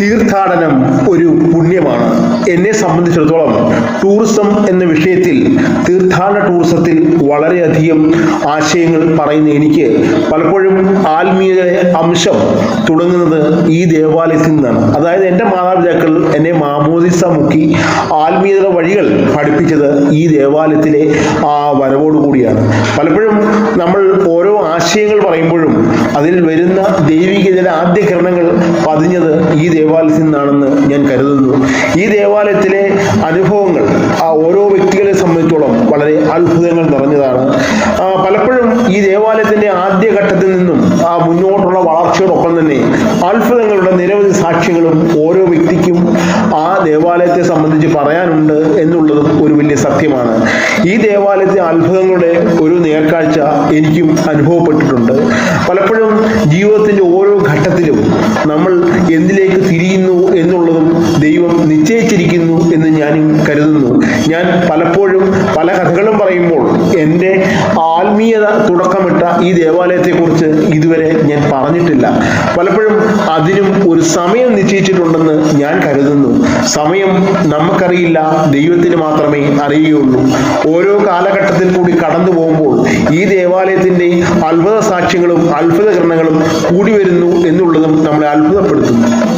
തീർത്ഥാടനം ഒരു പുണ്യമാണ്. എന്നെ സംബന്ധിച്ചിടത്തോളം ടൂറിസം എന്ന വിഷയത്തിൽ തീർത്ഥാടന ടൂറിസത്തിൽ വളരെയധികം ആശയങ്ങൾ പറയുന്ന എനിക്ക് പലപ്പോഴും ആത്മീയ അംശം തുടങ്ങുന്നത് ഈ ദേവാലയത്തിൽ നിന്നാണ്. അതായത് എന്റെ മാതാപിതാക്കൾ എന്നെ മാമോദിസ മുക്കി ആത്മീയത വഴികൾ പഠിപ്പിച്ചത് ഈ ദേവാലയത്തിലെ ആ വരവോടു കൂടിയാണ്. പലപ്പോഴും നമ്മൾ ഓരോ ആശയങ്ങൾ പറയുമ്പോഴും അതിൽ വരുന്ന ദൈവികതയുടെ ആദ്യ കിരണങ്ങൾ പതിഞ്ഞത് ഈ ദേവാലയത്തിൽ നിന്നാണെന്ന് ഞാൻ കരുതുന്നു. ഈ ദേവാലയത്തിലെ അനുഭവങ്ങൾ ആ ഓരോ വ്യക്തികളെ ഈ ദേവാലയത്തിന്റെ ആദ്യ ഘട്ടത്തിൽ നിന്നും ആ മുന്നോട്ടുള്ള വളർച്ചയോടൊപ്പം തന്നെ അത്ഭുതങ്ങളുടെ നിരവധി സാക്ഷ്യങ്ങളും ഓരോ വ്യക്തിക്കും ആ ദേവാലയത്തെ സംബന്ധിച്ച് പറയാനുണ്ട് എന്നുള്ളതും ഒരു വലിയ സത്യമാണ്. ഈ ദേവാലയത്തെ അത്ഭുതങ്ങളുടെ ഒരു നേർക്കാഴ്ച എനിക്കും അനുഭവപ്പെട്ടിട്ടുണ്ട്. പലപ്പോഴും ജീവിതത്തിന്റെ ഓരോ ഘട്ടത്തിലും നമ്മൾ എന്തിലേക്ക് പല കഥകളും പറയുമ്പോൾ എന്റെ ആത്മീയത തുടക്കമിട്ട ഈ ദേവാലയത്തെ കുറിച്ച് ഇതുവരെ ഞാൻ പറഞ്ഞിട്ടില്ല. പലപ്പോഴും അതിനും ഒരു സമയം നിശ്ചയിച്ചിട്ടുണ്ടെന്ന് ഞാൻ കരുതുന്നു. സമയം നമുക്കറിയില്ല ദൈവത്തിന് മാത്രമേ അറിയുകയുള്ളൂ. ഓരോ കാലഘട്ടത്തിൽ കൂടി കടന്നു പോകുമ്പോൾ ഈ ദേവാലയത്തിന്റെ അത്ഭുത സാക്ഷ്യങ്ങളും അത്ഭുത കിരണങ്ങളും കൂടി വരുന്നു എന്നുള്ളതും നമ്മളെ അത്ഭുതപ്പെടുത്തുന്നു.